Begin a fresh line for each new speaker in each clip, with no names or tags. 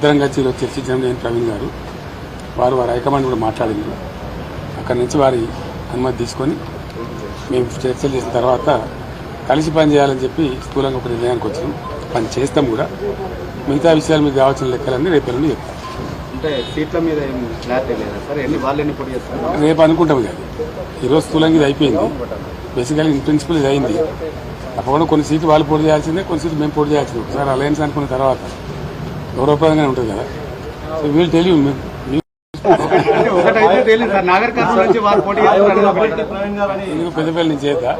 ఇద్దరం కలిసి ఈరోజు చర్చించడం నేను ప్రవీణ్ గారు వారు వారి హైకమాండ్ కూడా మాట్లాడింది. అక్కడి నుంచి వారి అనుమతి తీసుకొని మేము చర్చలు చేసిన తర్వాత కలిసి పని చేయాలని చెప్పి స్థూలంగా ఒక నిర్ణయానికి వచ్చినాం. పని చేస్తాం కూడా. మిగతా విషయాలు మీకు కావాల్సిన లెక్కలన్నీ రేపు ఎల్లుండి చెప్తాం. రేపు అనుకుంటాం ఇది ఈరోజు స్థూలంగా ఇది అయిపోయింది. బేసికల్లీ ఇన్ ప్రిన్సిపల్ ఇది అయింది. తప్పకుండా కొన్ని సీట్లు వాళ్ళు పోటీ చేయాల్సిందే కొన్ని సీట్లు మేము పోటీ చేయాల్సిందే. ఒకసారి అలయన్స్ అనుకున్న తర్వాత గౌరవప్రదంగానే ఉంటుంది కదా. సో వీళ్ళు తెలియ
తెలియదు
పెద్దపల్లి నుంచి చేద్దా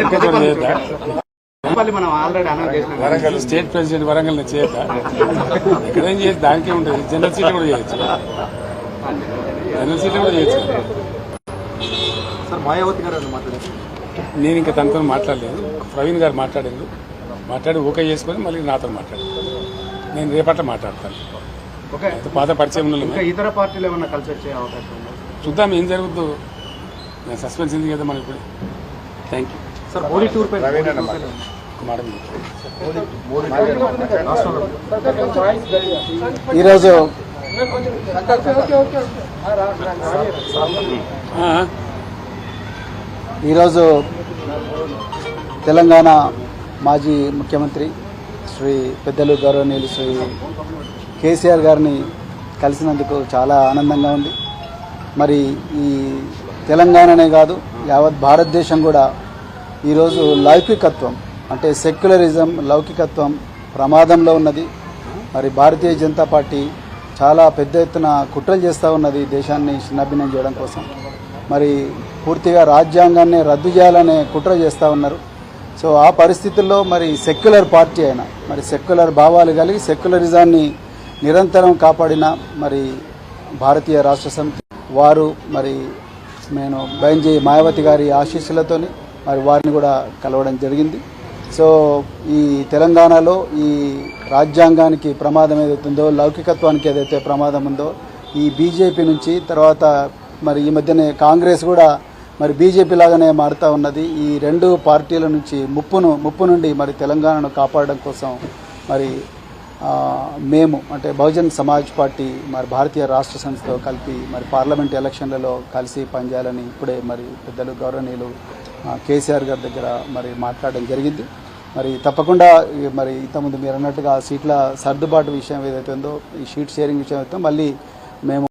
పెద్దపల్లి చేద్దా
మళ్ళీ మనం ఆల్రెడీ అనౌన్స్ చేసినాం.
వరంగల్ స్టేట్ ప్రెసిడెంట్ వరంగల్ నుంచి చేద్దా ఇక్కడేం చేయొచ్చు దానికే ఉంటుంది. జనరల్ సీట్లు కూడా చేయొచ్చు. జనరల్ సీట్లు కూడా చేయొచ్చు
సార్ మాయావతి గారు మాట్లాడారు?
నేను ఇంకా తనతో మాట్లాడలేదు. ప్రవీణ్ గారు మాట్లాడారు మాట్లాడి ఓకే చేసుకొని మళ్ళీ నాతో మాట్లాడారు నేను రేపట్ల మాట్లాడతాను?
ఓకే.
పాత పరిచయం
ఇతర పార్టీలు ఏమన్నా కలిసి వచ్చే అవకాశం ఉందా?
చూద్దాం ఏం జరుగుతుందో నేను సస్పెన్స్ ఉంది కదా మనకి ఇప్పుడు thank you
sir Modi tour పై.
ఈరోజు
ఆ,
ఈరోజు తెలంగాణ మాజీ ముఖ్యమంత్రి శ్రీ పెద్దలు గౌరవనీయులు శ్రీ కేసీఆర్ గారిని కలిసినందుకు చాలా ఆనందంగా ఉంది. మరి ఈ తెలంగాణనే కాదు యావత్ భారతదేశం కూడా ఈరోజు లౌకికత్వం అంటే సెక్యులరిజం లౌకికత్వం ప్రమాదంలో ఉన్నది. మరి భారతీయ జనతా పార్టీ చాలా పెద్ద ఎత్తున కుట్రలు చేస్తూ ఉన్నది దేశాన్ని చిన్నభిన్నం చేయడం కోసం. మరి పూర్తిగా రాజ్యాంగాన్ని రద్దు చేయాలనే కుట్ర చేస్తూ ఉన్నారు. సో ఆ పరిస్థితుల్లో మరి సెక్యులర్ పార్టీ అయినా మరి సెక్యులర్ భావాలు కలిగి సెక్యులరిజాన్ని నిరంతరం కాపాడిన మరి భారతీయ రాష్ట్ర సమితి వారు మరి నేను బైంజీ మాయావతి గారి ఆశీస్సులతోని మరి వారిని కూడా కలవడం జరిగింది. సో ఈ తెలంగాణలో ఈ రాజ్యాంగానికి ప్రమాదం ఏదైతుందో లౌకికత్వానికి ఏదైతే ప్రమాదం ఉందో ఈ బీజేపీ నుంచి తర్వాత మరి ఈ మధ్యనే కాంగ్రెస్ కూడా మరి బీజేపీ లాగానే మారుతూ ఉన్నది. ఈ రెండు పార్టీల నుంచి ముప్పును ముప్పు నుండి మరి తెలంగాణను కాపాడడం కోసం మరి మేము అంటే బహుజన్ సమాజ్ పార్టీ మరి భారతీయ రాష్ట్ర సంస్థతో కలిపి మరి పార్లమెంట్ ఎలక్షన్లలో కలిసి పనిచేయాలని ఇప్పుడే మరి పెద్దలు గౌరవనీయులు కేసీఆర్ గారి దగ్గర మరి మాట్లాడడం జరిగింది. మరి తప్పకుండా మరి ఇంతకుముందు మీరు అన్నట్టుగా సీట్ల సర్దుబాటు విషయం ఏదైతే ఉందో ఈ షీట్ షేరింగ్ విషయం అయితే మళ్ళీ మేము